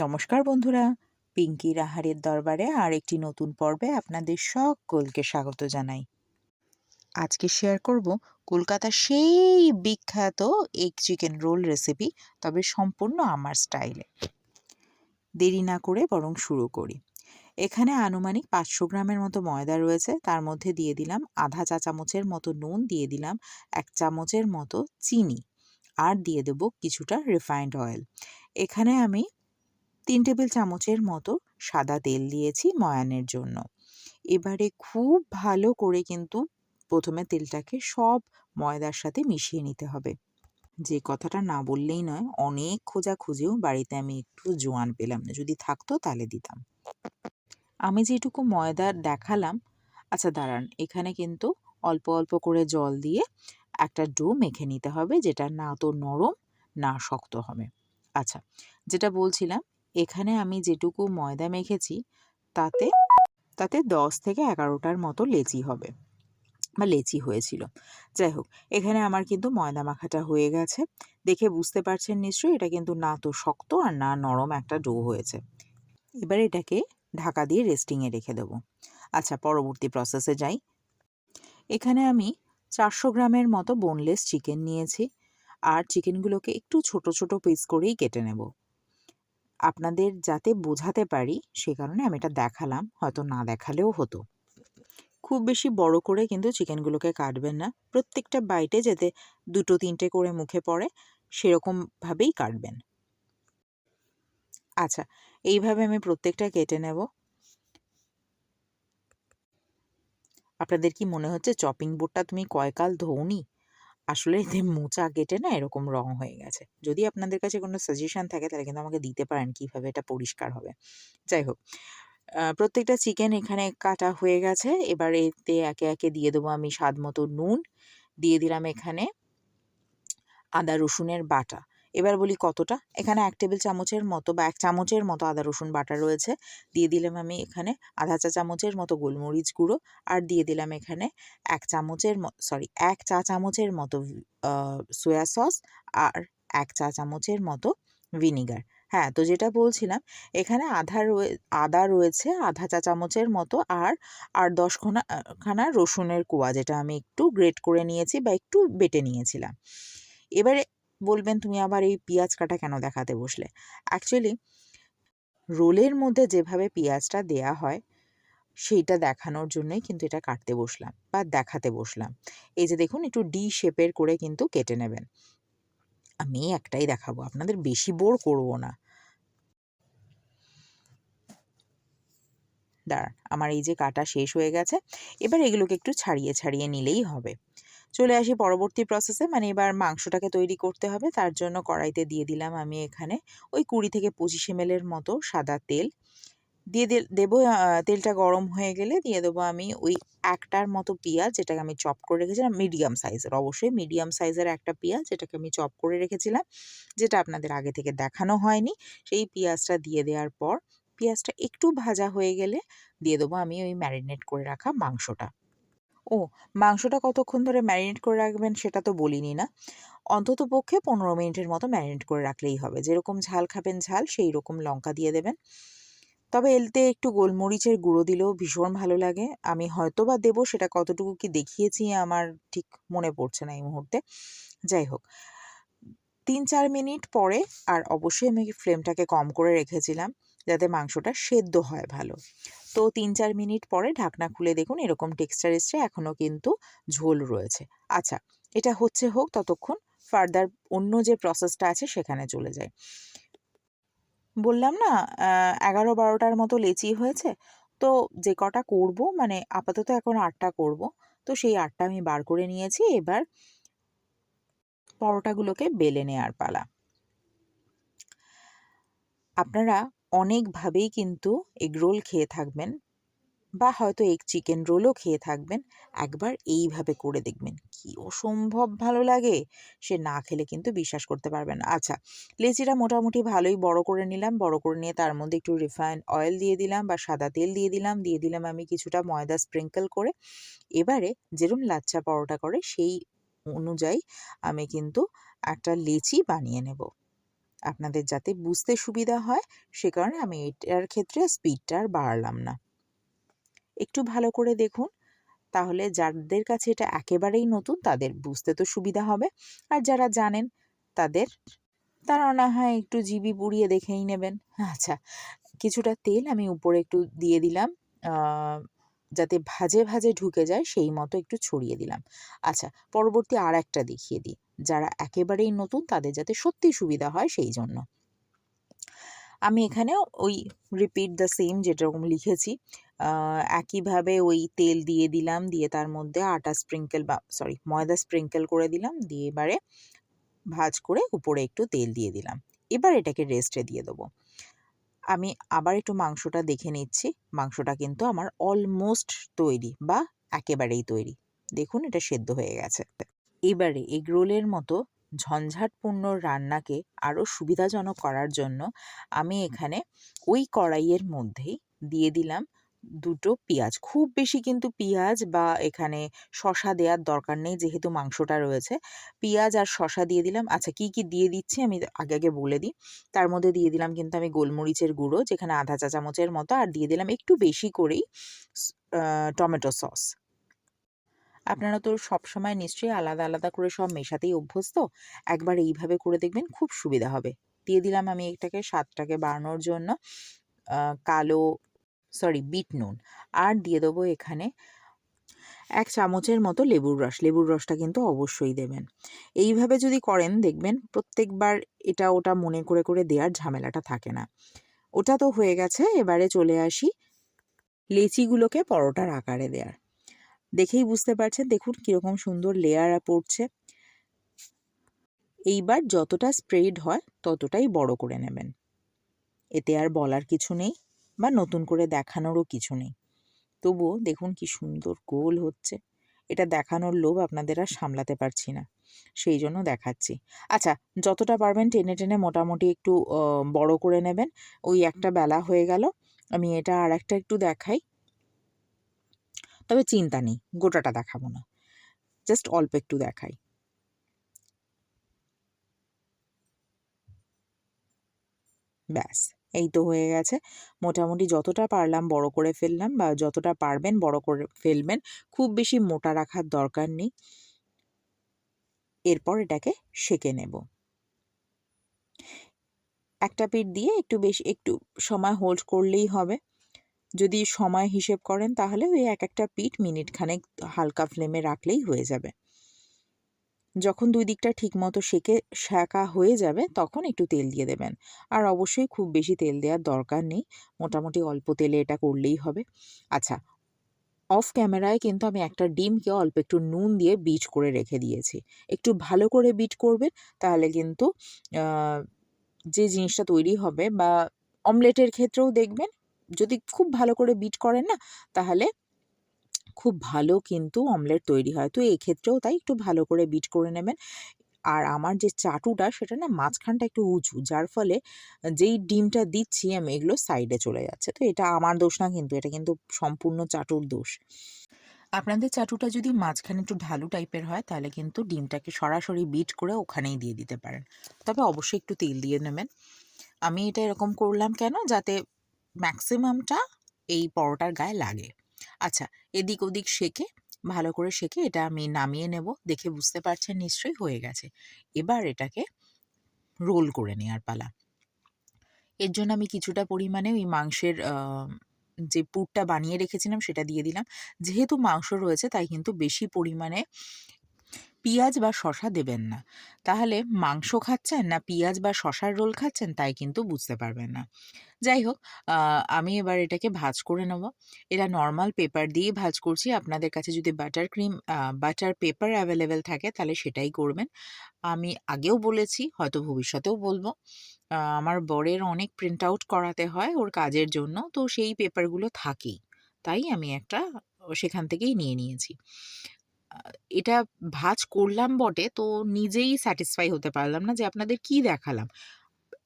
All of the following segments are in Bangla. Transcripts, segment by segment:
নমস্কার বন্ধুরা। পিঙ্কি রাহারের দরবারে আর একটি নতুন পর্বে আপনাদের সকলকে স্বাগত জানাই। আজকে শেয়ার করব কলকাতার সেই বিখ্যাত এগ চিকেন রোল রেসিপি তবে সম্পূর্ণ আমার স্টাইলে দেরি না করে বরং শুরু করি। এখানে আনুমানিক পাঁচশো গ্রামের মতো ময়দা রয়েছে, তার মধ্যে দিয়ে দিলাম আধা চা চামচের মতো নুন, দিয়ে দিলাম এক চামচের মতো চিনি, আর দিয়ে দেব কিছুটা রিফাইন্ড অয়েল এখানে আমি তিন টেবিল চামচের মতো সাদা তেল দিয়েছি ময়ানের জন্য। এবারে খুব ভালো করে কিন্তু প্রথমে তেলটাকে সব ময়দার সাথে মিশিয়ে নিতে হবে। যে কথাটা না বললেই নয়, অনেক খোঁজা খুঁজেও বাড়িতে আমি একটু জোয়ান পেলাম না। যদি থাকতো তাহলে দিতাম। আমি যেটুকু ময়দা দেখালাম আচ্ছা দাঁড়ান, এখানে কিন্তু অল্প অল্প করে জল দিয়ে একটা ডো মেখে নিতে হবে, যেটা না তো নরম, না শক্ত হবে। আচ্ছা যেটা বলছিলাম এখানে আমি যেটুকু ময়দা মেখেছি, তাতে তাতে দশ থেকে এগারোটার মতো লেচি হবে বা লেচি হয়েছিল। যাই হোক, এখানে আমার কিন্তু ময়দা মাখাটা হয়ে গেছে। দেখে বুঝতে পারছেন নিশ্চয়ই, এটা কিন্তু না তো শক্ত আর না নরম একটা ডো হয়েছে। এবার এটাকে ঢাকা দিয়ে রেস্টিংয়ে রেখে দেবো। আচ্ছা পরবর্তী প্রসেসে যাই। এখানে আমি চারশো গ্রামের মতো বোনলেস চিকেন নিয়েছি। আর চিকেনগুলোকে একটু ছোট ছোট পিস করেই কেটে নেব। আপনাদের যাতে বোঝাতে পারি, সে কারণে আমি এটা দেখালাম, হয়তো না দেখালেও হতো। খুব বেশি বড় করে কিন্তু চিকেনগুলোকে কাটবেন না। প্রত্যেকটা বাইটে যাতে দুটো, তিনটে করে মুখে পড়ে, সেরকমভাবেই কাটবেন। আচ্ছা এইভাবে আমি প্রত্যেকটা কেটে নেব। আপনাদের কি মনে হচ্ছে, চপিং বোর্ডটা তুমি কয়কাল ধোনি আসলে এতে মোচা কেটে না এরকম রং হয়ে গেছে। যদি আপনাদের কাছে কোনো সাজেশন থাকে, তাহলে কিন্তু আমাকে দিতে পারেন কীভাবে এটা পরিষ্কার হবে। যাই হোক প্রত্যেকটা চিকেন এখানে কাটা হয়ে গেছে। এবার এতে একে একে দিয়ে দেবো আমি স্বাদ মতো নুন। দিয়ে দিলাম এখানে আদা রসুনের বাটা। এবার বলি কতটা। এখানে এক টেবিল চামচের মতো বা এক চামচের মতো আদা, রসুন বাটা রয়েছে। দিয়ে দিলাম আমি এখানে আধা চা চামচের মতো গোলমরিচ গুঁড়ো। আর দিয়ে দিলাম এখানে এক চামচের সরি এক চা চামচের মতো সোয়া সস আর এক চা চামচের মতো ভিনিগার হ্যাঁ তো যেটা বলছিলাম, এখানে আধা রয়ে, আদা রয়েছে আধা চা চামচের মতো আর আর দশ খানা খানা রসুনের কোয়া যেটা আমি একটু গ্রেট করে নিয়েছি বা একটু বেটে নিয়েছিলাম। এবারে বলবেন, তুমি আবার এই পেঁয়াজ কাটা কেন দেখাতে বসলে? অ্যাকচুয়ালি রোলের মধ্যে যেভাবে পেঁয়াজটা দেয়া হয়, সেইটা দেখানোর জন্যই কিন্তু এটা কাটতে বসলাম বা দেখাতে বসলাম। এই যে দেখুন, একটু ডি শেপের করে কিন্তু কেটে নেবেন। আমি একটাই দেখাবো, আপনাদের বেশি বোর করব না। দাঁড়ান, আমার এই যে কাটা শেষ হয়ে গেছে, এবার এগুলোকে একটু ছাড়িয়ে ছাড়িয়ে নিলেই হবে। চলে আসি পরবর্তী প্রসেসে মানে এবার মাংসটাকে তৈরি করতে হবে। তার জন্য কড়াইতে দিয়ে দিলাম আমি এখানে ওই কুড়ি থেকে পঁচিশ এমএলের মতো সাদা তেল। দিয়ে দেবো তেলটা গরম হয়ে গেলে দিয়ে দেবো আমি ওই একটার মতো পেঁয়াজ, যেটাকে আমি চপ করে রেখেছিলাম মিডিয়াম সাইজের অবশ্যই মিডিয়াম সাইজের একটা পেঁয়াজ, যেটাকে আমি চপ করে রেখেছিলাম, যেটা আপনাদের আগে থেকে দেখানো হয়নি। সেই পেঁয়াজটা দিয়ে দেওয়ার পর, পেঁয়াজটা একটু ভাজা হয়ে গেলে দিয়ে দেবো আমি ওই ম্যারিনেট করে রাখা মাংসটা। ও, মাংসটা কতক্ষণ ধরে ম্যারিনেট করে রাখবেন সেটা তো বলিনি না। অন্তত পক্ষে পনেরো মিনিটের মতো ম্যারিনেট করে রাখলেই হবে। যেরকম ঝাল খাবেন ঝাল সেই রকম লঙ্কা দিয়ে দেবেন। তবে এলতে একটু গোলমরিচের গুঁড়ো দিলেও ভীষণ ভালো লাগে। আমি হয়তো বা দেবো, সেটা কতটুকু কি দেখিয়েছি আমার ঠিক মনে পড়ছে না এই মুহূর্তে। যাই হোক তিন চার মিনিট পরে আর অবশ্যই আমি ফ্লেমটাকে কম করে রেখেছিলাম, যাতে মাংসটা সেদ্ধ হয় ভালো। তো তিন চার মিনিট পরে ঢাকনা খুলে দেখুন এরকম টেক্সচার এসছে এখনও কিন্তু ঝোল রয়েছে। আচ্ছা এটা হচ্ছে হোক ততক্ষণ ফার্দার অন্য যে প্রসেসটা আছে সেখানে চলে যায় বললাম না এগারো বারোটার মতো লেচি হয়েছে, তো যে কটা করব মানে আপাতত এখন আটটা করব, তো সেই আটটা আমি বার করে নিয়েছি, এবার পরোটাগুলোকে বেলে নেওয়ার পালা। আপনারা অনেকভাবেই কিন্তু এগ রোল খেয়ে থাকবেন বা হয়তো এগ চিকেন রোলও খেয়ে থাকবেন। একবার এইভাবে করে দেখবেন, কি অসম্ভব ভালো লাগে। সে না খেলে কিন্তু বিশ্বাস করতে পারবেন আচ্ছা লেচিটা মোটামুটি ভালোই বড় করে নিলাম। বড় করে নিয়ে তার মধ্যে একটু রিফাইন্ড অয়েল দিয়ে দিলাম বা সাদা তেল দিয়ে দিলাম। দিয়ে দিলাম আমি কিছুটা ময়দা স্প্রিঙ্কেল করে। এবারে যেরকম লাচ্চা পরোটা করে, সেই অনুযায়ী আমি কিন্তু একটা লেচি বানিয়ে নেব। আপনাদের যাতে বুঝতে সুবিধা হয়, সে কারণে আমি এটার ক্ষেত্রে স্পিডটা আর বাড়ালাম না। একটু ভালো করে দেখুন, তাহলে যাদের কাছে এটা একেবারেই নতুন, তাদের বুঝতে তো সুবিধা হবে। আর যারা জানেন তাদের, তারা না হয় একটু জিবি পুড়িয়ে দেখেই নেবেন। আচ্ছা কিছুটা তেল আমি উপরে একটু দিয়ে দিলাম যাতে ভাজে ভাজে ঢুকে যায়, সেই মতো একটু ছড়িয়ে দিলাম। আচ্ছা পরবর্তী আর একটা দেখিয়ে দিই। যারা একেবারেই নতুন তাদের যাতে সত্যি সুবিধা হয় সেই জন্য। আমি এখানে ওই রিপিট দ্য সেম যেরকম লিখেছি। একইভাবে ওই তেল দিয়ে দিলাম দিয়ে তার মধ্যে আটা স্প্রিঙ্কেল বা সরি ময়দা স্প্রিঙ্কেল করে দিলাম দিয়ে এবারে ভাজ করে উপরে একটু তেল দিয়ে দিলাম। এবার এটাকে রেস্টে দিয়ে দেবো। আমি আবার একটু মাংসটা দেখে নিচ্ছি। মাংসটা কিন্তু আমার অলমোস্ট তৈরি বা একেবারেই তৈরি। দেখুন এটা সেদ্ধ হয়ে গেছে। এবারে এগরোলের মতো ঝঞ্ঝাটপূর্ণ রান্নাকে আরও সুবিধাজনক করার জন্য আমি এখানে ওই কড়াইয়ের মধ্যেই দিয়ে দিলাম দুটো পেঁয়াজ। খুব বেশি কিন্তু পেঁয়াজ বা এখানে শশা দেওয়ার দরকার নেই যেহেতু মাংসটা রয়েছে। পেঁয়াজ আর শশা দিয়ে দিলাম। আচ্ছা কি কি দিয়ে দিচ্ছি আমি আগে আগে বলে দিই। তার মধ্যে দিয়ে দিলাম কিন্তু আমি গোলমরিচের গুঁড়ো যেখানে আধা চা চামচের মতো। আর দিয়ে দিলাম একটু বেশি করেই টমেটো সস। আপনারা তো সবসময় নিশ্চয়ই আলাদা আলাদা করে সব মেশাতেই অভ্যস্ত। একবার এইভাবে করে দেখবেন খুব সুবিধা হবে। দিয়ে দিলাম আমি এটাকে স্বাদটাকে বাড়ানোর জন্য কালো, সরি, বিট নুন। আর দিয়ে দেবো এখানে এক চামচের মতো লেবুর রস। লেবুর রসটা কিন্তু অবশ্যই দেবেন। এইভাবে যদি করেন, দেখবেন প্রত্যেকবার এটা ওটা মনে করে করে দেওয়ার ঝামেলাটা থাকে না। ওটা তো হয়ে গেছে, এবারে চলে আসি লেচিগুলোকে পরোটার আকারে দেওয়ার। দেখেই বুঝতে পারছেন, দেখুন কীরকম সুন্দর লেয়ার পড়ছে। এইবার যতটা স্প্রেড হয়, ততটাই বড় করে নেবেন। এতে আর বলার কিছু নেই বা নতুন করে দেখানোরও কিছু নেই। তবুও দেখুন কি সুন্দর গোল হচ্ছে। এটা দেখানোর লোভ আপনাদের আর সামলাতে পারছি না। সেই জন্য দেখাচ্ছি। আচ্ছা যতটা পারবেন টেনে টেনে মোটামুটি একটু বড় করে নেবেন। ওই একটা বেলা হয়ে গেল। আমি এটা আর একটা একটু দেখাই। তবে চিন্তা নেই, গোটাটা দেখাবো না। জাস্ট অল্প একটু দেখাই। ব্যাস, এই তো হয়ে গেছে। মোটামুটি যতটা পারলাম বড় করে ফেললাম বা যতটা পারবেন বড় করে ফেলবেন, খুব বেশি মোটা রাখার দরকার নেই। এরপর এটাকে সেকে নেব। একটা পিঠ দিয়ে একটু বেশি, একটু সময় হোল্ড করলেই হবে। যদি সময় হিসেব করেন তাহলে ওই এক একটা পিঠ মিনিট খানেক হালকা ফ্লেমে রাখলেই হয়ে যাবে। যখন দুই দিকটা ঠিকমতো সেকে, শাঁকা হয়ে যাবে তখন একটু তেল দিয়ে দেবেন। আর অবশ্যই খুব বেশি তেল দেওয়ার দরকার নেই, মোটামুটি অল্প তেলে এটা করলেই হবে। আচ্ছা অফ ক্যামেরায় কিন্তু আমি একটা ডিমকে অল্প একটু নুন দিয়ে বিট করে রেখে দিয়েছি। একটু ভালো করে বিট করবেন, তাহলে কিন্তু যে জিনিসটা তৈরি হবে বা অমলেটের ক্ষেত্রেও দেখবেন যদি খুব ভালো করে বিট করেন না, তাহলে খুব ভালো কিন্তু অমলেট তৈরি হয়। তো এক্ষেত্রেও তাই একটু ভালো করে বিট করে নেবেন। আর আমার যে চাটুটা, সেটা না মাঝখানটা একটু উঁচু, যার ফলে যেই ডিমটা দিচ্ছি আমি, এগুলো সাইডে চলে যাচ্ছে। তো এটা আমার দোষ না কিন্তু, এটা কিন্তু সম্পূর্ণ চাটুর দোষ। আপনাদের চাটুটা যদি মাঝখানে একটু ঢালু টাইপের হয়, তাহলে কিন্তু ডিমটাকে সরাসরি বিট করে ওখানেই দিয়ে দিতে পারেন। তবে অবশ্যই একটু তেল দিয়ে নেবেন। আমি এটা এরকম করলাম কেন? যাতে ম্যাক্সিমামটা এই পরোটার গায়ে লাগে। আচ্ছা এদিক ওদিক শেখে ভালো করে শেখে এটা আমি নামিয়ে নেব, দেখে বুঝতে পারছেন নিশ্চয়ই হয়ে গেছে। এবার এটাকে রোল করে নেওয়ার পালা। এর জন্য আমি কিছুটা পরিমাণে ওই মাংসের যে পুরটা বানিয়ে রেখেছিলাম সেটা দিয়ে দিলাম। যেহেতু মাংস রয়েছে তাই কিন্তু বেশি পরিমাণে পেঁয়াজ বা শশা দেবেন না। তাহলে মাংস খাচ্ছেন না পেঁয়াজ বা শশার রোল খাচ্ছেন তাই কিন্তু বুঝতে পারবেন না। যাই হোক আমি এবার এটাকে ভাজ করে নেব। এটা নর্মাল পেপার দিয়ে ভাজ করছি। আপনাদের কাছে যদি butter cream butter paper available থাকে তাহলে সেটাই করবেন। আমি আগেও বলেছি, হয়তো ভবিষ্যতেও বলব। আমার বরের অনেক প্রিন্ট আউট করাতে হয় ওর কাজের জন্য, তো সেই পেপারগুলো থাকেই। তাই আমি একটা সেখান থেকেই নিয়ে নিয়েছি। এটা ভাজ করলাম বটে, তো নিজেই স্যাটিসফাই হতে পারলাম না যে আপনাদের কি দেখালাম।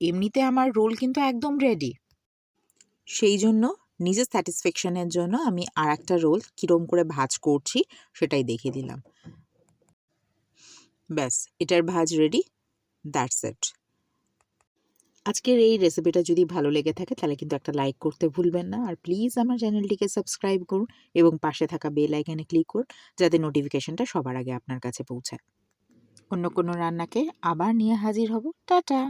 এমনিতে আমার রোল কিন্তু একদম রেডি সেই জন্য নিজের স্যাটিসফ্যাকশনের জন্য আমি আর একটা রোল কীরম করে ভাজ করছি সেটাই দেখে দিলাম। ব্যাস, এটার ভাজ রেডি দ্যাটস ইট আজকের এই রেসিপিটা যদি ভালো লেগে থাকে, তাহলে কিন্তু একটা লাইক করতে ভুলবেন না। আর প্লিজ আমার চ্যানেলটিকে সাবস্ক্রাইব করুন এবং পাশে থাকা বেল আইকনে ক্লিক করুন, যাতে নোটিফিকেশনটা সবার আগে আপনার কাছে পৌঁছায়। অন্য কোনো রান্নাকে আবার নিয়ে হাজির হব। টাটা!